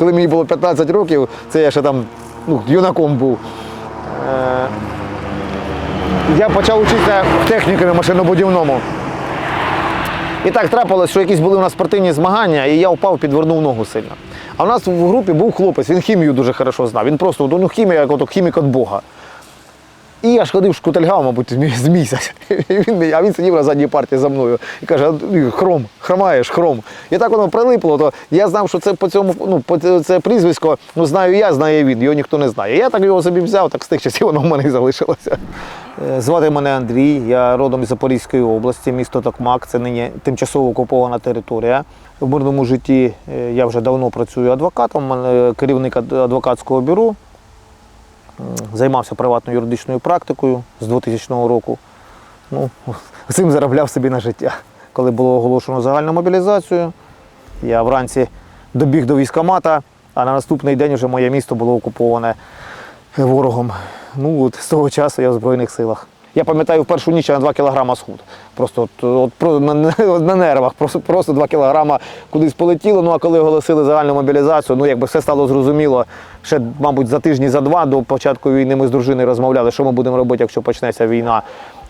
коли мені було 15 років, це я ще там ну, юнаком був. Е, я почав вчитися в технікумі машинобудівному. І так трапилось, що якісь були у нас спортивні змагання, і я впав, підвернув ногу сильно. А в нас в групі був хлопець, він хімію дуже хорошо знав. Він просто ну, хімія, як хімік від Бога. І я ж ходив шкутельгав, мабуть, з- місяць. А він сидів на задній парті за мною і каже: «Ну, хром, хромаєш, хром. І так воно прилипло, то я знав, що це по цьому ну, по це- прізвисько, ну знаю я, знає він, його ніхто не знає. Я так його собі взяв, так з тих часів воно в мене і залишилося. Е, Звати мене Андрій, я родом із Запорізької області, місто Токмак, це нині тимчасово окупована територія. В мирному житті е, я вже давно працюю адвокатом, керівник адвокатського бюро. Займався приватною юридичною практикою з 2000 року. Ну, цим заробляв собі на життя. Коли було оголошено загальну мобілізацію, я вранці добіг до військкомата, а на наступний день вже моє місто було окуповане ворогом. Ну, от з того часу я в Збройних силах. Я пам'ятаю, в першу ніч я на 2 кілограма схуд. Просто от, от, на, на нервах, просто, просто 2 кілограма кудись полетіло. Ну а коли оголосили загальну мобілізацію, ну якби все стало зрозуміло. Ще, мабуть, за тижні, за два до початку війни ми з дружиною розмовляли, що ми будемо робити, якщо почнеться війна.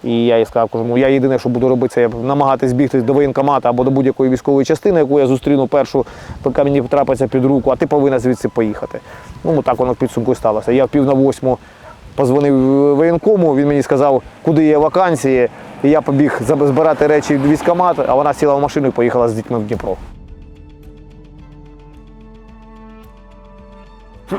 І я їй сказав, кажу, я єдине, що буду робити, це намагатись бігти до воєнкомата або до будь-якої військової частини, яку я зустріну першу, поки мені потрапиться під руку, а ти повинна звідси поїхати. Ну, так воно в підсумку сталося. Я пів на восьму позвонив воєнкому, він мені сказав, куди є вакансії. І я побіг збирати речі в військкомат, а вона сіла в машину і поїхала з дітьми в Дніпро.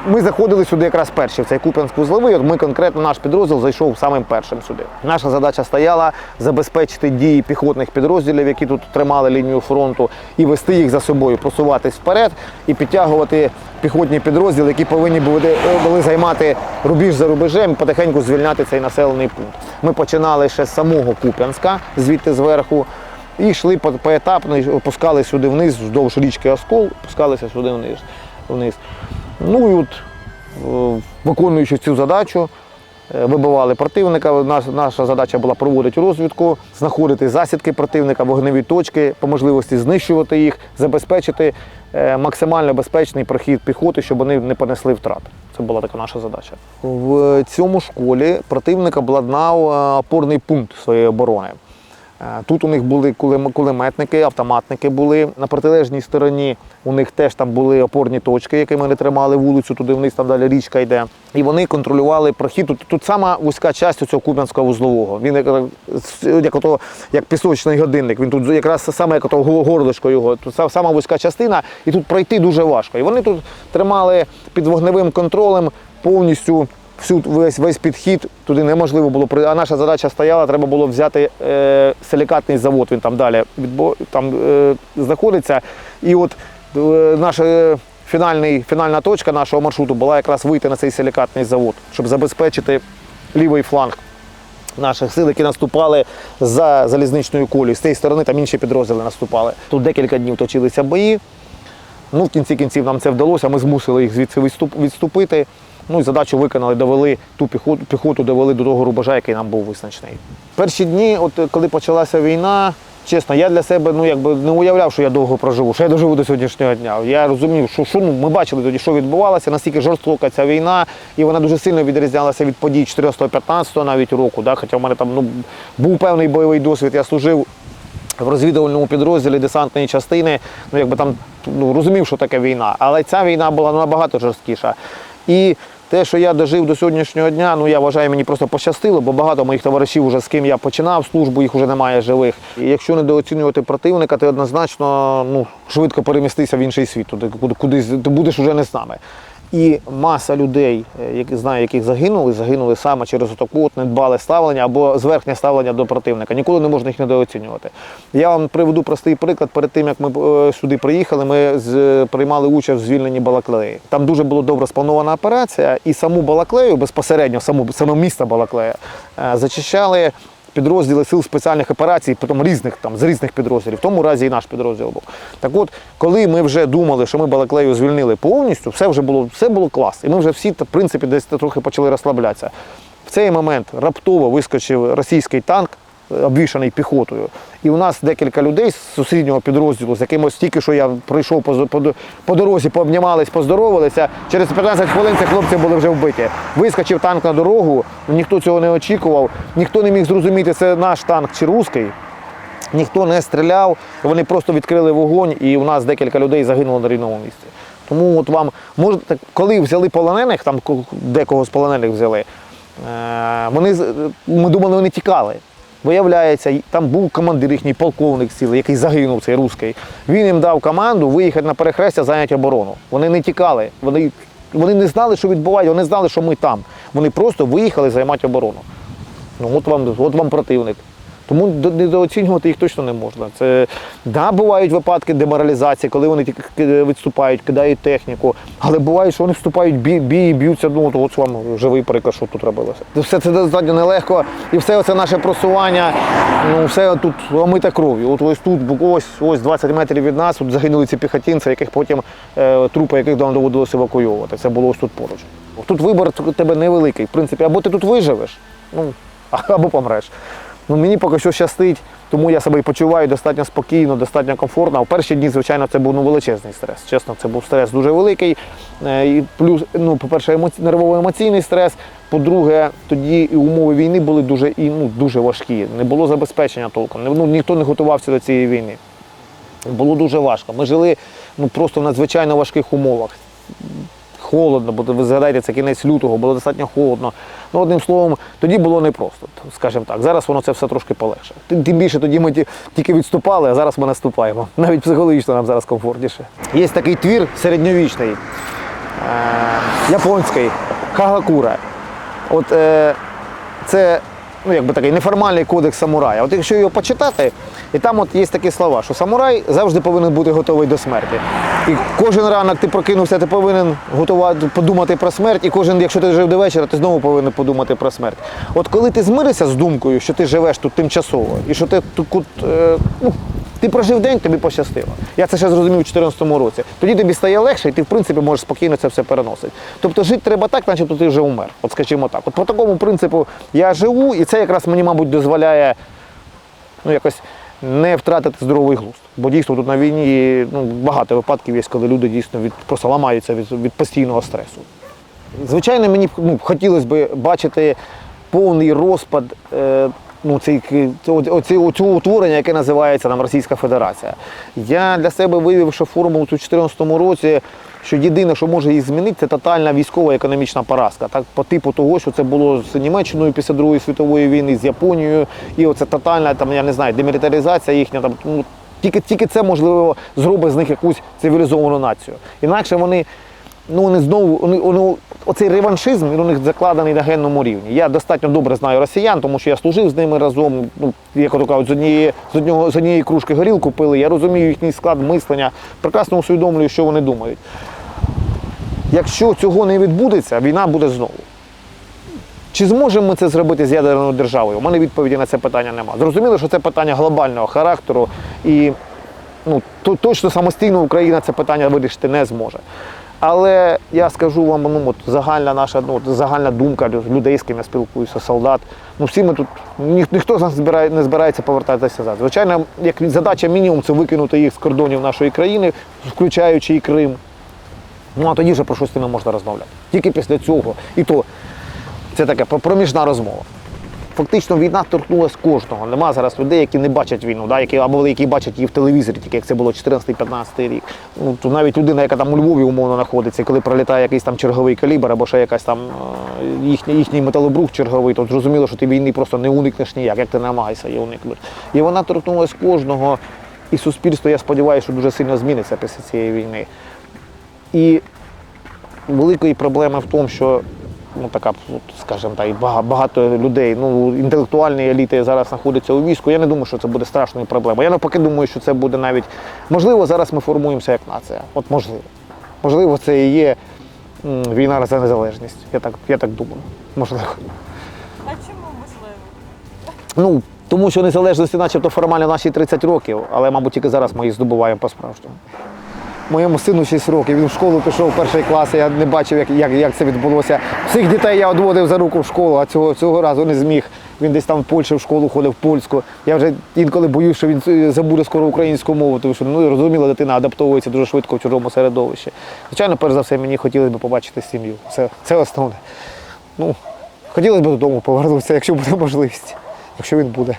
Ми заходили сюди якраз перші в цей Куп'янськ-Вузловий. От ми конкретно наш підрозділ зайшов самим першим сюди. Наша задача стояла забезпечити дії піхотних підрозділів, які тут тримали лінію фронту, і вести їх за собою, просуватись вперед і підтягувати піхотні підрозділи, які повинні були, були займати рубіж за рубежем, потихеньку звільняти цей населений пункт. Ми починали ще з самого Куп'янська, звідти зверху. І йшли поетапно, опускали сюди вниз, вздовж річки Оскол, опускалися сюди вниз. Ну і от, е, виконуючи цю задачу, е, вибивали противника. Наша задача була проводити розвідку, знаходити засідки противника, вогневі точки, по можливості знищувати їх, забезпечити е, максимально безпечний прохід піхоти, щоб вони не понесли втрат. Це була така наша задача. В цьому школі противник обладнав опорний пункт своєї оборони. Е, Тут у них були кулем- кулеметники, автоматники були. На протилежній стороні у них теж там були опорні точки, якими вони тримали вулицю, туди вниз там далі річка йде. І вони контролювали прохід. Тут, тут сама вузька частина цього Куп'янського вузлового. Він як, як, ото, як пісочний годинник. Він тут якраз саме як ото го- горлишко його. Тут сама вузька частина, і тут пройти дуже важко. І вони тут тримали під вогневим контролем повністю всю весь весь підхід туди неможливо було А наша задача стояла, треба було взяти е, силікатний завод. Він там далі відбо, там е, знаходиться. І от е, наша е, фінальний, фінальна точка нашого маршруту була якраз вийти на цей силікатний завод, щоб забезпечити лівий фланг. Наших сил, які наступали за залізничною колією. З цієї сторони там інші підрозділи наступали. Тут декілька днів точилися бої. Ну, в кінці кінців нам це вдалося, ми змусили їх звідси відступити. Ну і задачу виконали, довели ту піхоту, піхоту довели до того рубежа, який нам був визначений. Перші дні, от е, коли почалася війна, чесно, я для себе ну, якби не уявляв, що я довго проживу, що я доживу до сьогоднішнього дня. Я розумів, що, що ну, ми бачили тоді, що відбувалося, наскільки жорстока ця війна, і вона дуже сильно відрізнялася від подій 14-15 навіть року. Да? Хоча в мене там ну, був певний бойовий досвід, я служив в розвідувальному підрозділі десантної частини, ну якби там ну, розумів, що таке війна. Але ця війна була набагато жорсткіша. І те, що я дожив до сьогоднішнього дня, ну я вважаю, мені просто пощастило, бо багато моїх товаришів, вже з ким я починав службу, їх вже немає живих. І якщо недооцінювати противника, ти однозначно ну, швидко перемістися в інший світ, куди, кудись ти будеш вже не з нами. І маса людей, е, які знаю, яких загинули, загинули саме через таку от недбале ставлення або зверхнє ставлення до противника. Ніколи не можна їх недооцінювати. Я вам приведу простий приклад. Перед тим як ми е, сюди приїхали, ми з, приймали участь в звільненні Балаклеї. Там дуже була добре спланована операція, і саму Балаклею безпосередньо, саму саме місто Балаклея, е, зачищали підрозділи сил спеціальних операцій, потім різних там з різних підрозділів. В тому разі і наш підрозділ був. Так от, коли ми вже думали, що ми Балаклею звільнили повністю, все вже було, все було клас. І ми вже всі, в принципі, десь трохи почали розслаблятися. В цей момент раптово вискочив російський танк обвішаний піхотою. І у нас декілька людей з сусіднього підрозділу, з якимось тільки що я прийшов по, по, по дорозі, пообнімались, поздоровалися. Через 15 хвилин ці хлопці були вже вбиті. Вискочив танк на дорогу, ніхто цього не очікував, ніхто не міг зрозуміти, це наш танк чи русський. Ніхто не стріляв, вони просто відкрили вогонь, і у нас декілька людей загинуло на рівному місці. Тому от вам можете, коли взяли полонених, там декого з полонених взяли, е, вони ми думали, вони тікали. Виявляється, там був командир їхній полковник сіли, який загинув, цей русський. Він їм дав команду виїхати на перехрестя, зайняти оборону. Вони не тікали. Вони, вони не знали, що відбувається, вони знали, що ми там. Вони просто виїхали займати оборону. Ну, от вам, от вам противник. Тому недооцінювати їх точно не можна. Це да, бувають випадки деморалізації, коли вони тільки відступають, кидають техніку. Але буває, що вони вступають бій, бій і б'ються. Ну, от, вам живий приклад, що тут робилося. Все це достатньо нелегко. І все це наше просування, ну все тут омите кров'ю. От ось тут, ось, ось 20 метрів від нас, тут загинули ці піхотинці, яких потім е, трупи, яких нам доводилося евакуйовувати. Це було ось тут поруч. Тут вибір у тебе невеликий. В принципі, або ти тут виживеш, ну, або помреш. Ну, мені поки що щастить, тому я себе і почуваю достатньо спокійно, достатньо комфортно. А в перші дні, звичайно, це був ну, величезний стрес. Чесно, це був стрес дуже великий. Е, І плюс, ну, по-перше, емоці... нервово-емоційний стрес. По-друге, тоді і умови війни були дуже, і, ну, дуже важкі. Не було забезпечення толком. Ну, ніхто не готувався до цієї війни. Було дуже важко. Ми жили ну, просто в надзвичайно важких умовах холодно, бо ви згадаєте, це кінець лютого, було достатньо холодно. Ну, одним словом, тоді було непросто, скажімо так. Зараз воно це все трошки полегше. Тим більше тоді ми ті- тільки відступали, а зараз ми наступаємо. Навіть психологічно нам зараз комфортніше. Є такий твір середньовічний, е- японський, Хагакура. От е- це ну, якби такий неформальний кодекс самурая. От якщо його почитати, і там от є такі слова, що самурай завжди повинен бути готовий до смерті. І кожен ранок ти прокинувся, ти повинен готувати, подумати про смерть, і кожен, якщо ти жив до вечора, ти знову повинен подумати про смерть. От коли ти змиришся з думкою, що ти живеш тут тимчасово, і що ти тут, е, ну, ти прожив день, тобі пощастило. Я це ще зрозумів у 2014 році. Тоді тобі стає легше, і ти, в принципі, можеш спокійно це все переносити. Тобто жити треба так, начебто ти вже умер. От скажімо так. От по такому принципу я живу, і це якраз мені, мабуть, дозволяє ну, якось не втратити здоровий глузд. Бо дійсно тут на війні ну, багато випадків є, коли люди дійсно від, просто ламаються від, від постійного стресу. Звичайно, мені ну, хотілося б бачити повний розпад е, ну, цей, оці, цього утворення, яке називається нам Російська Федерація. Я для себе виявив, що формулу у 2014 році, що єдине, що може її змінити, це тотальна військова економічна поразка. Так, по типу того, що це було з Німеччиною після Другої світової війни, з Японією, і оце тотальна, там, я не знаю, демілітаризація їхня. Там, ну, тільки, тільки це можливо зробить з них якусь цивілізовану націю. Інакше вони ну вони знову вони, вони, оцей реваншизм у них закладений на генному рівні. Я достатньо добре знаю росіян, тому що я служив з ними разом. Ну як ото кажуть, з однієї з одного з однієї кружки горілку пили. Я розумію їхній склад мислення, прекрасно усвідомлюю, що вони думають. Якщо цього не відбудеться, війна буде знову. Чи зможемо ми це зробити з ядерною державою? У мене відповіді на це питання немає. Зрозуміло, що це питання глобального характеру, і ну, то, точно самостійно Україна це питання вирішити не зможе. Але я скажу вам, ну от загальна наша ну, от загальна думка людей, з ким я спілкуюся, солдат. Ну всі ми тут ніх, ніхто з нас збирає, не збирається повертатися назад. Звичайно, як задача мінімум це викинути їх з кордонів нашої країни, включаючи і Крим. Ну а тоді вже про щось з ними можна розмовляти. Тільки після цього. І то це таке проміжна розмова. Фактично війна торкнулася кожного. Нема зараз людей, які не бачать війну, да? які, або які бачать її в телевізорі, тільки як це було 14-15 рік. Ну, то навіть людина, яка там у Львові умовно знаходиться, коли пролітає якийсь там черговий калібр або ще якась там е, їхній, їхній металобрух черговий, то зрозуміло, що ти війни просто не уникнеш ніяк, як ти намагаєшся її уникнути. І вона торкнулася кожного. І суспільство, я сподіваюся, що дуже сильно зміниться після цієї війни. І великої проблеми в тому, що ну така, скажімо так, і багато людей, ну інтелектуальні еліти зараз знаходяться у війську. Я не думаю, що це буде страшною проблемою. Я навпаки думаю, що це буде навіть можливо, зараз ми формуємося як нація. От можливо. Можливо, це і є війна за незалежність. Я так, я так думаю. Можливо. А чому можливо? Ну, тому що незалежності, начебто, формально наші 30 років, але, мабуть, тільки зараз ми її здобуваємо по-справжньому. Моєму сину 6 років, він в школу пішов в перший клас, я не бачив, як, як, як це відбулося. Всіх дітей я одводив за руку в школу, а цього, цього разу не зміг. Він десь там в Польщі в школу ходив в польську. Я вже інколи боюсь, що він е, забуде скоро українську мову, тому що ну розуміло, дитина адаптовується дуже швидко в чужому середовищі. Звичайно, перш за все, мені хотілося б побачити сім'ю. Це, це основне. Ну, хотілося б додому повернутися, якщо буде можливість, якщо він буде.